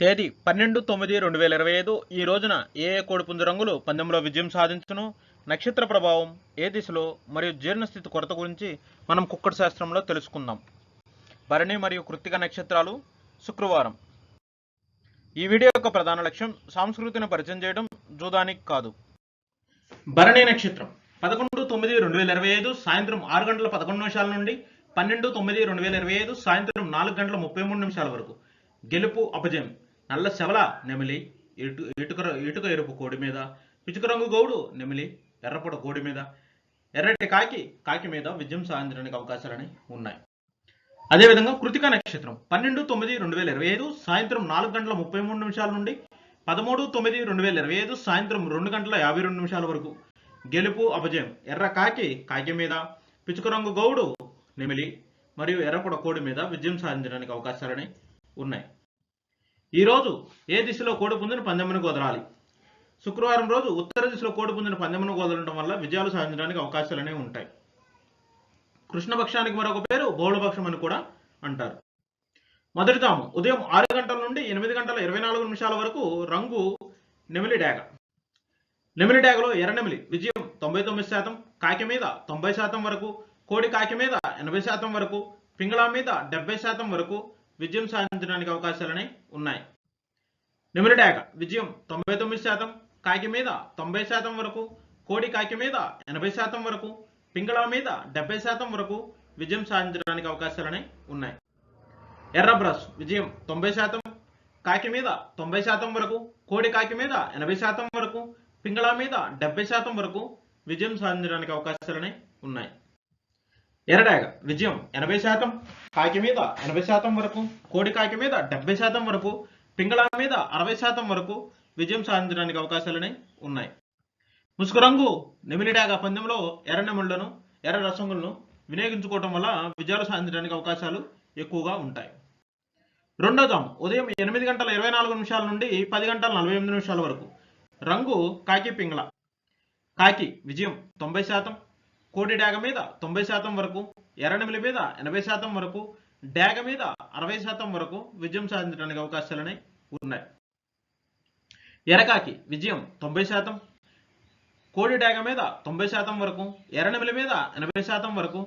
తేదీ పన్నెండు తొమ్మిది రెండు వేల ఇరవై ఐదు. ఈ రోజున ఏ ఏ కోడిపుంజు రంగులు పందెంలో విజయం సాధించును. నక్షత్ర ప్రభావం ఏ దిశలో మరియు జీర్ణస్థితి కొరత గురించి మనం కుక్కడి శాస్త్రంలో తెలుసుకుందాం. భరణి మరియు కృత్తిక నక్షత్రాలు శుక్రవారం. ఈ వీడియో యొక్క ప్రధాన లక్ష్యం సంస్కృతిని పరిచయం చేయడం జూదానికి కాదు. భరణి నక్షత్రం. పదకొండు తొమ్మిది రెండు వేల ఇరవై ఐదు సాయంత్రం ఆరు గంటల పదకొండు నిమిషాల నుండి పన్నెండు తొమ్మిది రెండు వేల ఇరవై ఐదు సాయంత్రం నాలుగు గంటల ముప్పై మూడు నిమిషాల వరకు. గెలుపు అపజయం. నల్ల శవల నెమిలి ఇటు ఇటుక ఇటుక ఎరుపు కోడి మీద పిచుక రంగు గౌడు నెమిలి ఎర్రపొడ కోడి మీద ఎర్రటి కాకి కాకి మీద విజయం సాధించడానికి అవకాశాలని ఉన్నాయి. అదేవిధంగా కృతిక నక్షత్రం పన్నెండు తొమ్మిది రెండు వేల ఇరవై ఐదు సాయంత్రం నాలుగు గంటల ముప్పై మూడు నిమిషాల నుండి పదమూడు తొమ్మిది రెండు వేల ఇరవై ఐదు సాయంత్రం రెండు గంటల యాభై రెండు నిమిషాల వరకు గెలుపు అపజయం ఎర్ర కాకి కాకి మీద పిచుక రంగు గౌడు నెమిలి మరియు ఎర్రపొడ కోడి మీద విజయం సాధించడానికి అవకాశాలని ఉన్నాయి. ఈరోజు ఏ దిశలో కోడి పుంజును పందెమును కుదరాలి శుక్రవారం రోజు ఉత్తర దిశలో కోడి పుంజును పందెమును కుదరడం వల్ల విజయాలు సాధించడానికి అవకాశాలనే ఉంటాయి. కృష్ణపక్షానికి మరొక పేరు బహుళపక్షం అని కూడా అంటారు. మొదటి తాము ఉదయం ఆరు గంటల నుండి ఎనిమిది గంటల ఇరవై నాలుగు నిమిషాల వరకు రంగు నెమిలి డాగ. నెమిలి డాగలో ఎర్రనెమిలి విజయం తొంభై తొమ్మిది శాతం కాకి మీద తొంభై శాతం వరకు కోడి కాకి మీద ఎనభై శాతం వరకు పింగళా మీద డెబ్బై శాతం వరకు విజయం సాధించడానికి అవకాశాలని ఉన్నాయి. నెమిలి విజయం తొంభై తొమ్మిది శాతం కాకి మీద తొంభై శాతం వరకు కోడి కాకి మీద ఎనభై శాతం వరకు పింగళా మీద డెబ్బై శాతం వరకు విజయం సాధించడానికి అవకాశాలని ఉన్నాయి. ఎర్ర బ్రష్ విజయం తొంభై శాతం కాకి మీద తొంభై శాతం వరకు కోడి కాకి మీద ఎనభై శాతం వరకు పింగళా మీద డెబ్బై శాతం వరకు విజయం సాధించడానికి అవకాశాలని ఉన్నాయి. ఎర్రడాగ విజయం ఎనభై శాతం. కాకి మీద ఎనభై శాతం వరకు కోడి కాకి మీద డెబ్బై శాతం వరకు పింగళ మీద అరవై శాతం వరకు విజయం సాధించడానికి అవకాశాలని ఉన్నాయి. ముసుగు రంగు నెమిలిడాగ పందెంలో ఎర్ర నెమిళ్ళను ఎర్ర రసంగులను వినియోగించుకోవటం వల్ల విజయాలు సాధించడానికి అవకాశాలు ఎక్కువగా ఉంటాయి. రెండో జాము ఉదయం ఎనిమిది గంటల ఇరవై నాలుగు నిమిషాల నుండి పది గంటల నలభై ఎనిమిది నిమిషాల వరకు. రంగు కాకి పింగళ. కాకి విజయం తొంభై శాతం. కోటి డాగ మీద తొంభై శాతం వరకు ఎర్రనెమిలి మీద ఎనభై శాతం వరకు డాగ మీద అరవై శాతం వరకు విజయం సాధించడానికి అవకాశాలని ఉన్నాయి. ఎరకాకి విజయం తొంభై శాతం కోడి డాగ మీద తొంభై శాతం వరకు ఎర్రనెమిలి మీద ఎనభై శాతం వరకు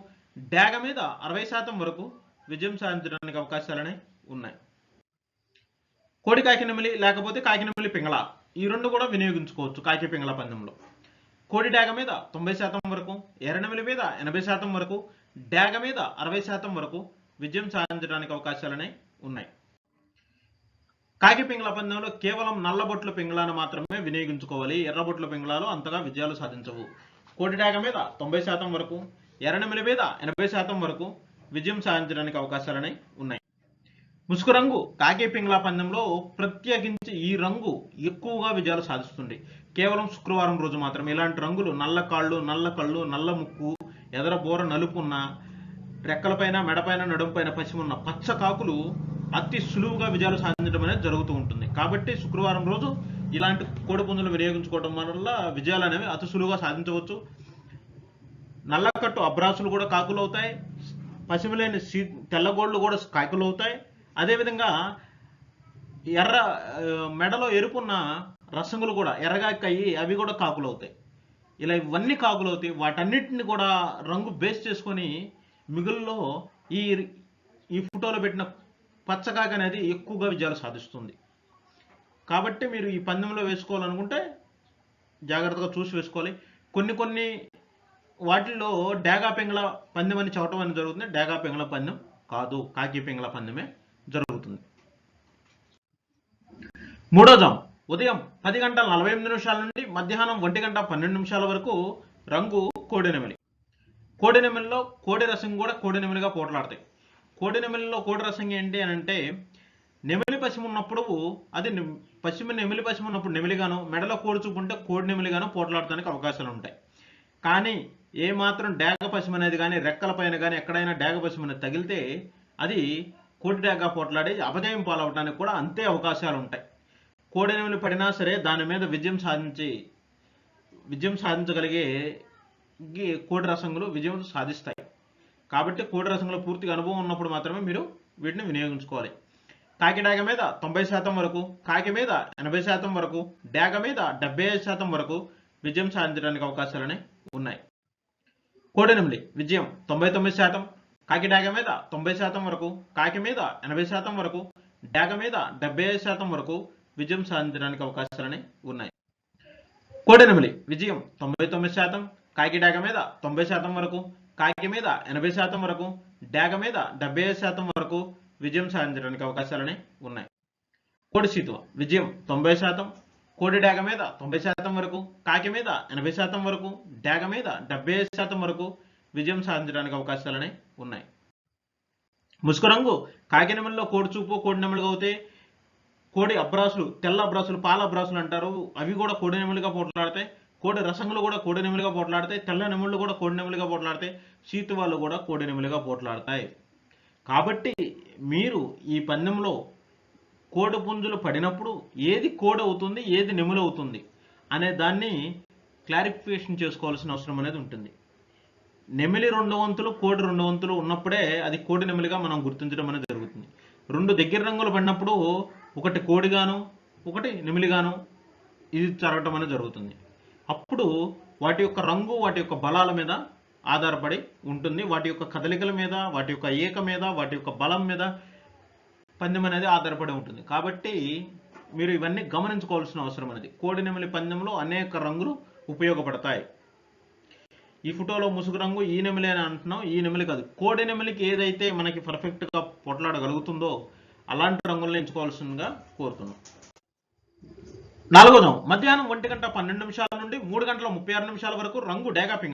డాగ మీద అరవై శాతం వరకు విజయం సాధించడానికి అవకాశాలని ఉన్నాయి. కోడి కాకినెమిలి లేకపోతే కాకినెమిలి పింగళ ఈ రెండు కూడా వినియోగించుకోవచ్చు కాకి పింగళ పందెంలో. కోడి డాగ మీద తొంభై శాతం వరకు ఎర్రనెమిలి మీద ఎనభై శాతం వరకు డాగ మీద అరవై శాతం వరకు విజయం సాధించడానికి అవకాశాలనే ఉన్నాయి. కాకి పింగళ పందెంలో కేవలం నల్లబొట్ల పింగళాను మాత్రమే వినియోగించుకోవాలి. ఎర్రబొట్ల పింగళాలు అంతగా విజయాలు సాధించవు. కోడి డాగ మీద తొంభై శాతం వరకు ఎర్రనెమిలి మీద ఎనభై శాతం వరకు విజయం సాధించడానికి అవకాశాలనే ఉన్నాయి. ముసుగు రంగు కాకి పింగళా పందెంలో ప్రత్యేకించి ఈ రంగు ఎక్కువగా విజయాలు సాధిస్తుంది. కేవలం శుక్రవారం రోజు మాత్రమే. ఇలాంటి రంగులు నల్ల కాళ్ళు నల్ల కళ్ళు నల్ల ముక్కు ఎదర బోర నలుపున్న రెక్కలపైన మెడపైన నడుంపైన పశ్చిమున్న పచ్చ కాకులు అతి సులువుగా విజయాలు సాధించడం అనేది జరుగుతూ ఉంటుంది. కాబట్టి శుక్రవారం రోజు ఇలాంటి కోడిపుంజులు వినియోగించుకోవడం వల్ల విజయాలు అనేవి అతి సులువుగా సాధించవచ్చు. నల్లకట్టు అబ్రాసులు కూడా కాకులు అవుతాయి. పసిమిలేని సీ తెల్లగోళ్ళు కూడా కాకులు అవుతాయి. అదేవిధంగా ఎర్ర మెడలో ఎరుపున్న రసంగులు కూడా ఎర్రగాకయ్యి అవి కూడా కాకులు అవుతాయి ఇలా ఇవన్నీ కాకులు అవుతాయి వాటన్నిటిని కూడా రంగు బేస్ చేసుకొని మిగుల్లో ఈ ఈ ఫోటోలో పెట్టిన పచ్చకాక అనేది ఎక్కువగా విజయాలు సాధిస్తుంది. కాబట్టి మీరు ఈ పందెంలో వేసుకోవాలనుకుంటే జాగ్రత్తగా చూసి వేసుకోవాలి. కొన్ని కొన్ని వాటిల్లో డాగా పెంగళ పందెం అని చెప్పడం అనేది జరుగుతుంది. డాగా పెంగళ పందెం కాదు కాకి పెంగళ పందెమే జరుగుతుంది. మూడో జాము ఉదయం పది గంటల నలభై ఎనిమిది నిమిషాల నుండి మధ్యాహ్నం ఒంటి గంట పన్నెండు నిమిషాల వరకు రంగు కోడినెమిలి కోడినెమిలిలో కోడి రసం కూడా కోడినెమిలిగా పోట్లాడతాయి. కోడినెమిలిలో కోడి రసం ఏంటి అని అంటే నెమిలి పశ్చిమ ఉన్నప్పుడు అది పశ్చిమ నెమిలి పశ్చిమ ఉన్నప్పుడు నెమిలిగాను మెడలో కోడి కోడి నెమిలిగాను పోట్లాడటానికి అవకాశాలు ఉంటాయి. కానీ ఏ మాత్రం డేగ పశ్చిమ అనేది కానీ రెక్కల పైన కానీ ఎక్కడైనా డేగ పశ్చిమ అనేది తగిలితే అది కోడి డేగ పోట్లాడి అపజయం పాలవడానికి కూడా అంతే అవకాశాలు ఉంటాయి. కోడెనములు పడినా సరే దాని మీద విజయం సాధించి విజయం సాధించగలిగే కోడి రసంగులు విజయం సాధిస్తాయి. కాబట్టి కోడి రసంగులు పూర్తిగా అనుభవం ఉన్నప్పుడు మాత్రమే మీరు వీటిని వినియోగించుకోవాలి. కాకి డాగ మీద తొంభై శాతం వరకు కాకి మీద ఎనభై శాతం వరకు డాగ మీద డెబ్బై ఐదు శాతం వరకు విజయం సాధించడానికి అవకాశాలనే ఉన్నాయి. కోడెనిమిది విజయం తొంభై తొమ్మిది శాతం కాకి డాగ మీద తొంభై శాతం వరకు కాకి మీద ఎనభై శాతం వరకు డాగ మీద డెబ్బై ఐదు శాతం వరకు విజయం సాధించడానికి అవకాశాలనే ఉన్నాయి. కోడెనెమిలి విజయం తొంభై తొమ్మిది శాతం కాకి డాగ మీద తొంభై శాతం వరకు కాకి మీద ఎనభై శాతం వరకు డాగ మీద డెబ్బై ఐదు శాతం వరకు విజయం సాధించడానికి అవకాశాలనే ఉన్నాయి. కోడి సీతువ విజయం తొంభై శాతం కోడి డాగ మీద తొంభై శాతం వరకు కాకి మీద ఎనభై శాతం వరకు డాగ మీద డెబ్బై ఐదు శాతం వరకు విజయం సాధించడానికి అవకాశాలనే ఉన్నాయి. ముసుగు రంగు కాకి నెమలిలో కోడి చూపు కోడి నెమలిగా అవుతే కోడి అబ్రాసులు తెల్ల అబ్రాసులు పాల అబ్రాసులు అంటారు. అవి కూడా కోడి నెమలిగా పోట్లాడతాయి కోడి రసంగులు కూడా కోడి నెమలిగా పోట్లాడతాయి తెల్ల నెమళ్ళు కూడా కోడి నెమలిగా పోట్లాడతాయి సీతువాళ్ళు కూడా కోడి నెమలిగా పోట్లాడతాయి. కాబట్టి మీరు ఈ పందెంలో కోడి పుంజులు పడినప్పుడు ఏది కోడి అవుతుంది ఏది నెమలి అవుతుంది అనే దాన్ని క్లారిఫికేషన్ చేసుకోవాల్సిన అవసరం అనేది ఉంటుంది. నెమిలి రెండు వంతులు కోడి రెండు వంతులు ఉన్నప్పుడే అది కోడి నెమిలిగా మనం గుర్తించడం అనేది జరుగుతుంది. రెండు దగ్గర రంగులు పడినప్పుడు ఒకటి కోడిగాను ఒకటి నెమిలిగాను ఇది జరగటం అనేది జరుగుతుంది. అప్పుడు వాటి యొక్క రంగు వాటి యొక్క బలాల మీద ఆధారపడి ఉంటుంది. వాటి యొక్క కదలికల మీద వాటి యొక్క ఏక మీద వాటి యొక్క బలం మీద పందెం అనేది ఆధారపడి ఉంటుంది. కాబట్టి మీరు ఇవన్నీ గమనించుకోవాల్సిన అవసరం అనేది. కోడి నెమిలి పందెంలో అనేక రంగులు ఉపయోగపడతాయి. ఈ ఫోటోలో ముసుగు రంగు ఈ నెమిలి అని అంటున్నాం. ఈ నెమిలి కాదు. కోడి నెమిలికి ఏదైతే మనకి పర్ఫెక్ట్గా పొట్లాడగలుగుతుందో అలాంటి రంగులను ఎంచుకోవాల్సిందిగా కోరుతున్నాం. నాలుగోదాం మధ్యాహ్నం ఒంటి గంట పన్నెండు నిమిషాల నుండి మూడు గంటల ముప్పై ఆరు నిమిషాల వరకు రంగు డేగా పింగ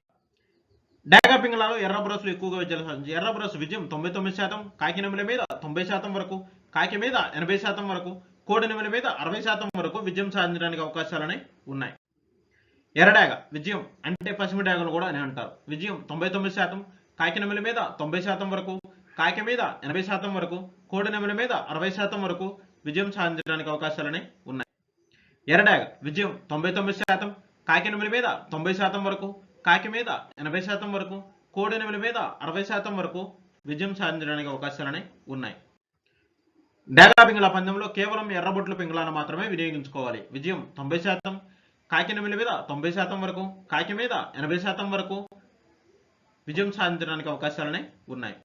డేగా పింగళాలో ఎర్ర బ్రస్లు ఎక్కువగా విజయాలు సాధించి ఎర్ర బ్రస్ విజయం తొంభై తొమ్మిది శాతం కాకి మీద తొంభై శాతం వరకు కాకి మీద ఎనభై శాతం వరకు కోడి నెమిలి మీద అరవై శాతం వరకు విజయం సాధించడానికి అవకాశాలని ఉన్నాయి. ఎర్రడాగ విజయం అంటే పశ్చిమ డాగను కూడా అని అంటారు. విజయం తొంభై తొమ్మిది శాతం కాకి నెమిలి మీద తొంభై శాతం వరకు కాకి మీద ఎనభై శాతం వరకు కోడి మీద అరవై శాతం వరకు విజయం సాధించడానికి అవకాశాలనే ఉన్నాయి. ఎరడాగ విజయం తొంభై తొమ్మిది శాతం కాకి నెమిలి మీద తొంభై శాతం వరకు కాకి మీద ఎనభై శాతం వరకు కోడి నెమిలి మీద అరవై శాతం వరకు విజయం సాధించడానికి అవకాశాలనే ఉన్నాయి. డేగా పింగళ పందెంలో కేవలం ఎర్రబొట్లు పింగళాన్ని మాత్రమే వినియోగించుకోవాలి. విజయం తొంభై శాతం కాకి నెమిలి మీద తొంభై శాతం వరకు కాకి మీద ఎనభై శాతం వరకు విజయం సాధించడానికి అవకాశాలనే ఉన్నాయి.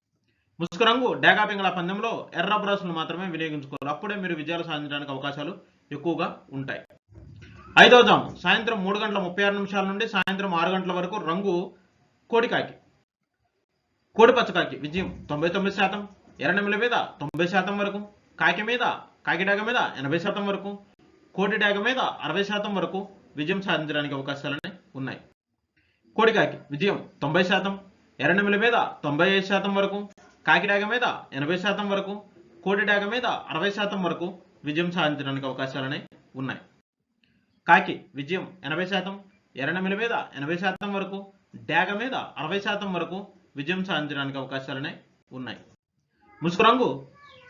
ముసుగు రంగు డాగా పింగళ పందెంలో ఎర్ర బ్రాసులు మాత్రమే వినియోగించుకోవాలి. అప్పుడే మీరు విజయాలు సాధించడానికి అవకాశాలు ఎక్కువగా ఉంటాయి. ఐదవ జాము. సాయంత్రం మూడు గంటల ముప్పై ఆరు నిమిషాల నుండి సాయంత్రం ఆరు గంటల వరకు రంగు కోడికాకి. కోడి పచ్చకాకి విజయం తొంభై తొమ్మిది శాతం ఎర్రనెమిల మీద తొంభై శాతం వరకు కాకి మీద కాకి డాగ మీద ఎనభై శాతం వరకు కోటి డాగ మీద అరవై శాతం వరకు విజయం సాధించడానికి అవకాశాలనే ఉన్నాయి. కోడికాకి విజయం తొంభై శాతం ఎర్రనెమిల మీద తొంభై ఐదు శాతం వరకు కాకి డాగ మీద ఎనభై శాతం వరకు కోడి డాగ మీద అరవై శాతం వరకు విజయం సాధించడానికి అవకాశాలనే ఉన్నాయి. కాకి విజయం ఎనభై శాతం ఎర్రనమిల మీద ఎనభై శాతం వరకు డాగ మీద అరవై శాతం వరకు విజయం సాధించడానికి అవకాశాలనే ఉన్నాయి. ముసుగు రంగు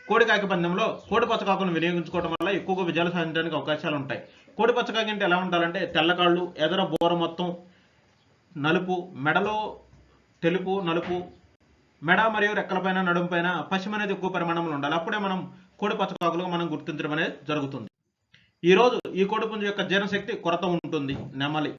కోడి కాకి పందెంలో కోడి పచ్చకాకులను వినియోగించుకోవడం వల్ల ఎక్కువగా విజయాలు సాధించడానికి అవకాశాలు ఉంటాయి. కోడి పచ్చకాకి అంటే ఎలా ఉండాలంటే తెల్లకాళ్ళు ఎదర బోర మొత్తం నలుపు మెడలో తెలుపు నలుపు మెడ మరియు రెక్కలపైన నడుముపైన పశ్చిమ అనేది ఎక్కువ పరిమాణంలో ఉండాలి. అప్పుడే మనం కోడి పచ్చకాకులుగా మనం గుర్తించడం అనేది జరుగుతుంది. ఈ రోజు ఈ కోడి పుంజు యొక్క జీర్ణశక్తి కొరత ఉంటుంది నెమలి.